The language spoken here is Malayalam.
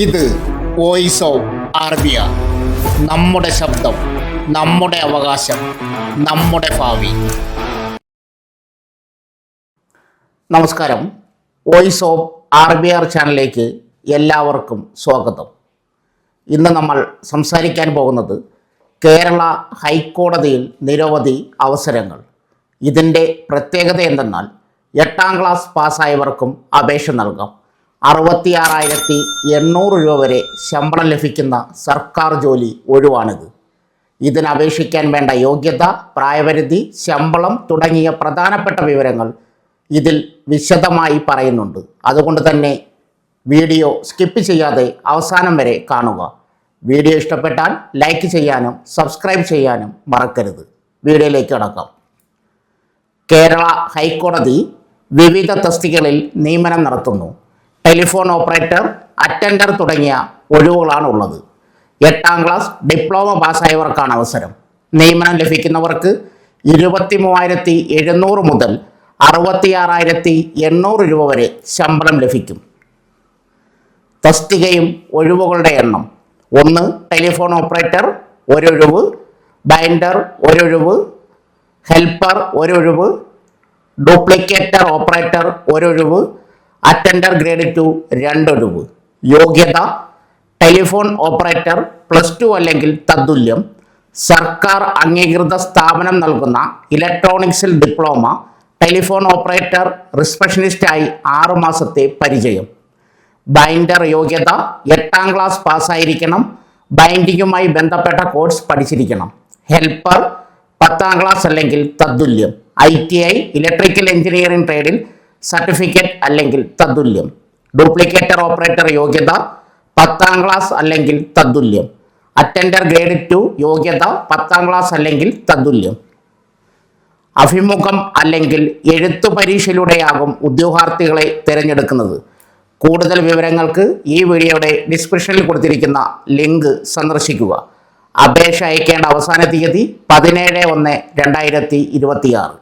ഇത് വോയിസ് ഓഫ് ആർബിയ നമ്മുടെ ശബ്ദം നമ്മുടെ അവകാശം നമ്മുടെ ഭാവി. നമസ്കാരം. Voice of R B R ചാനലിലേക്ക് എല്ലാവർക്കും സ്വാഗതം. ഇന്ന് നമ്മൾ സംസാരിക്കാൻ പോകുന്നത് കേരള ഹൈക്കോടതിയിൽ നിരവധി അവസരങ്ങൾ. ഇതിന്റെ പ്രത്യേകത എന്തെന്നാൽ എട്ടാം ക്ലാസ് പാസ്സായവർക്കും അപേക്ഷ നൽകാം. അറുപത്തിയാറായിരത്തി എണ്ണൂറ് രൂപ വരെ ശമ്പളം ലഭിക്കുന്ന സർക്കാർ ജോലി ഒഴിവാണിത്. ഇതിന് അപേക്ഷിക്കാൻ വേണ്ട യോഗ്യത പ്രായപരിധി ശമ്പളം തുടങ്ങിയ പ്രധാനപ്പെട്ട വിവരങ്ങൾ ഇതിൽ വിശദമായി പറയുന്നുണ്ട്. അതുകൊണ്ട് തന്നെ വീഡിയോ സ്കിപ്പ് ചെയ്യാതെ അവസാനം വരെ കാണുക. വീഡിയോ ഇഷ്ടപ്പെട്ടാൽ ലൈക്ക് ചെയ്യാനും സബ്സ്ക്രൈബ് ചെയ്യാനും മറക്കരുത്. വീഡിയോയിലേക്ക് കടക്കാം. കേരള ഹൈക്കോടതി വിവിധ തസ്തികകളിൽ നിയമനം നടത്തുന്നു. ടെലിഫോൺ ഓപ്പറേറ്റർ അറ്റൻഡർ തുടങ്ങിയ ഒഴിവുകളാണ് ഉള്ളത് എട്ടാം ക്ലാസ് ഡിപ്ലോമ പാസ്സായവർക്കാണ് അവസരം. നിയമനം ലഭിക്കുന്നവർക്ക് ഇരുപത്തി മൂവായിരത്തി എഴുന്നൂറ് മുതൽ അറുപത്തിയാറായിരത്തി എണ്ണൂറ് രൂപ വരെ ശമ്പളം ലഭിക്കും. തസ്തികയും ഒഴിവുകളുടെ എണ്ണം. ഒന്ന് ടെലിഫോൺ ഓപ്പറേറ്റർ ഒരൊഴിവ്. ബൈൻഡർ ഒരൊഴിവ്. ഹെൽപ്പർ ഒരൊഴിവ്. ഡ്യൂപ്ലിക്കേറ്റർ ഓപ്പറേറ്റർ ഒരൊഴിവ്. അറ്റൻഡർ ഗ്രേഡ് ടു രണ്ടൊഴിവ് യോഗ്യത ടെലിഫോൺ ഓപ്പറേറ്റർ പ്ലസ് ടു അല്ലെങ്കിൽ തത്തുല്യം സർക്കാർ അംഗീകൃത സ്ഥാപനം നൽകുന്ന ഇലക്ട്രോണിക്സിൽ ഡിപ്ലോമ ടെലിഫോൺ ഓപ്പറേറ്റർ റിസപ്ഷനിസ്റ്റായി ആറു മാസത്തെ പരിചയം. ബൈൻഡർ യോഗ്യത എട്ടാം ക്ലാസ് പാസ്സായിരിക്കണം ബൈൻഡിങ്ങുമായി ബന്ധപ്പെട്ട കോഴ്സ് പഠിച്ചിരിക്കണം. ഹെൽപ്പർ പത്താം ക്ലാസ് അല്ലെങ്കിൽ തത്തുല്യം. I T I electrical engineering ട്രേഡിൽ certificate അല്ലെങ്കിൽ തത്തുല്യം ഡ്യൂപ്ലിക്കേറ്റർ ഓപ്പറേറ്റർ യോഗ്യത പത്താം ക്ലാസ് അല്ലെങ്കിൽ തത്തുല്യം അറ്റൻഡർ ഗ്രേഡ് ടു യോഗ്യത പത്താം ക്ലാസ് അല്ലെങ്കിൽ തത്തുല്യം അഭിമുഖം അല്ലെങ്കിൽ എഴുത്തു പരീക്ഷയിലൂടെയാകും ഉദ്യോഗാർത്ഥികളെ തിരഞ്ഞെടുക്കുന്നത്. കൂടുതൽ വിവരങ്ങൾക്ക് ഈ വീഡിയോയുടെ ഡിസ്ക്രിപ്ഷനിൽ കൊടുത്തിരിക്കുന്ന ലിങ്ക് സന്ദർശിക്കുക. അപേക്ഷ അയക്കേണ്ട അവസാന തീയതി പതിനേഴ് ഒന്ന് രണ്ടായിരത്തി ഇരുപത്തിയാറ്.